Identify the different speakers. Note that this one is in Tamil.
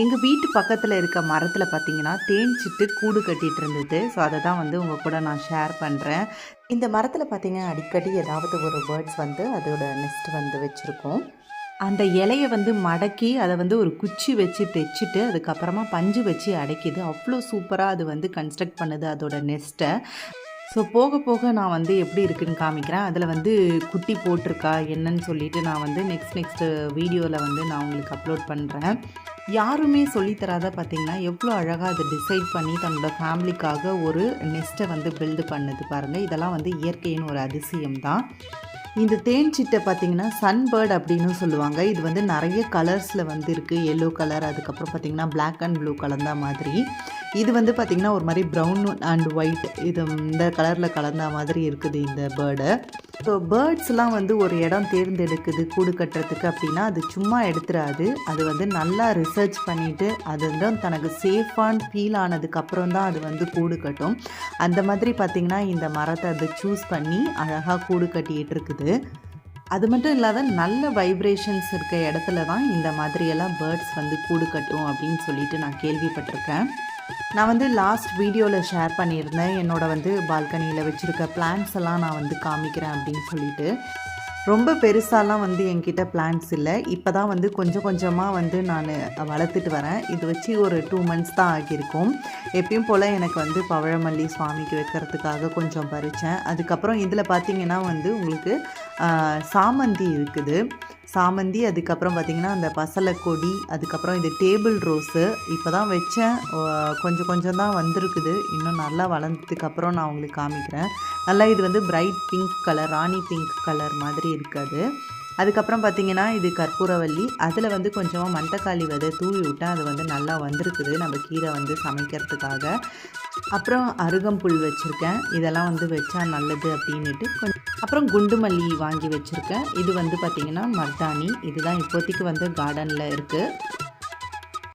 Speaker 1: எங்கள் வீட்டு பக்கத்தில் இருக்க மரத்தில் பார்த்தீங்கன்னா தேன் சிட்டு கூடு கட்டிகிட்டு இருந்தது. ஸோ அதை தான் வந்து உங்கள் கூட நான் ஷேர் பண்ணுறேன் இந்த மரத்தில் பார்த்தீங்கன்னா அடிக்கடி ஏதாவது ஒரு பேர்ட்ஸ் வந்து அதோட நெஸ்ட் வந்து வச்சுருக்கோம். அந்த இலையை வந்து மடக்கி அதை வந்து ஒரு குச்சி வச்சு தைச்சிட்டு அதுக்கப்புறமா பஞ்சு வச்சு அடைக்கிது. அவ்வளோ சூப்பராக அது வந்து கன்ஸ்ட்ரக்ட் பண்ணுது அதோட நெஸ்ட்டை ஸோ போக போக நான் வந்து எப்படி இருக்குன்னு காமிக்கிறேன். அதில் வந்து குட்டி போட்டிருக்கா என்னன்னு சொல்லிட்டு நான் வந்து நெக்ஸ்ட் நெக்ஸ்ட் வீடியோவில் வந்து நான் உங்களுக்கு அப்லோட் பண்ணுறேன் யாருமே சொல்லித்தராத பார்த்தீங்கன்னா எவ்வளோ அழகாக அது டிசைட் பண்ணி தன்னோட ஃபேமிலிக்காக ஒரு நெஸ்ட்டை வந்து பில்டு பண்ணுது பாருங்கள் இதெல்லாம் வந்து இயற்கையின் ஒரு அதிசயம் தான் இந்த தேன் சிட்டை பார்த்தீங்கன்னா சன்பேர்ட் அப்படின்னு சொல்லுவாங்க. இது வந்து நிறைய கலர்ஸில் வந்து இருக்குது எல்லோ கலர் அதுக்கப்புறம் பார்த்திங்கன்னா பிளாக் அண்ட் ப்ளூ கலந்த மாதிரி. இது வந்து பார்த்திங்கன்னா ஒரு மாதிரி ப்ரௌன் அண்ட் ஒயிட் இது இந்த கலரில் கலந்த மாதிரி இருக்குது இந்த பேர்டு ஸோ பேர்ட்ஸ்லாம் வந்து ஒரு இடம் தேர்ந்தெடுக்குது கூடு கட்டுறதுக்கு அப்படின்னா அது சும்மா எடுத்துடாது அது வந்து நல்லா ரிசர்ச் பண்ணிவிட்டு அது வந்து தனக்கு சேஃபான ஃபீல் ஆனதுக்கப்புறம் தான் அது வந்து கூடு கட்டும். அந்த மாதிரி பார்த்திங்கன்னா இந்த மரத்தை அது சூஸ் பண்ணி அழகாக கூடு கட்டிகிட்டு இருக்குது. அது மட்டும் இல்லாத நல்ல வைப்ரேஷன்ஸ் இருக்க இடத்துல தான் இந்த மாதிரியெல்லாம் பேர்ட்ஸ் வந்து கூடு கட்டும் அப்படின்னு சொல்லிட்டு நான் கேள்விப்பட்டிருக்கேன். நான் வந்து லாஸ்ட் வீடியோவில் ஷேர் பண்ணியிருந்தேன். என்னோட வந்து பால்கனியில் வச்சுருக்க பிளான்ஸ் எல்லாம் நான் வந்து காமிக்கிறேன் அப்படின்னு சொல்லிட்டு. ரொம்ப பெருசாலாம் வந்து என்கிட்ட பிளான்ஸ் இல்லை. இப்போ தான் வந்து கொஞ்சம் கொஞ்சமாக வந்து நான் வளர்த்துட்டு வரேன். இது வச்சு ஒரு டூ மந்த்ஸ் தான் ஆகியிருக்கும். எப்பயும் போல் எனக்கு வந்து பவழமல்லி சுவாமிக்கு வைக்கிறதுக்காக கொஞ்சம் பறித்தேன் அதுக்கப்புறம் இதில் பார்த்தீங்கன்னா வந்து உங்களுக்கு சாமந்தி இருக்குது. சாமந்தி அதுக்கப்புறம் பார்த்திங்கன்னா அந்த பசலை கொடி அதுக்கப்புறம் இது டேபிள் ரோஸு இப்போ தான் வச்சேன் கொஞ்சம் கொஞ்சம் தான் வந்திருக்குது. இன்னும் நல்லா வளர்ந்ததுக்கப்புறம் நான் உங்களுக்கு காமிக்கிறேன். நல்லா இது வந்து bright pink colour rani pink colour மாதிரி இருக்காது. அதுக்கப்புறம் பார்த்திங்கன்னா இது கற்பூரவல்லி அதில் வந்து கொஞ்சமாக மண்டக்காளி விதை தூவி விட்டால் அது வந்து நல்லா வந்திருக்குது. நம்ம கீரை வந்து சமைக்கிறதுக்காக. அப்புறம் அருகம்புல் வச்சுருக்கேன். இதெல்லாம் வந்து வச்சா நல்லது அப்படின்னுட்டு கொஞ்சம் அப்புறம் குண்டு மல்லி வாங்கி வச்சுருக்கேன். இது வந்து பார்த்திங்கன்னா மர்தானி இதுதான் இப்போதைக்கு வந்து கார்டனில் இருக்குது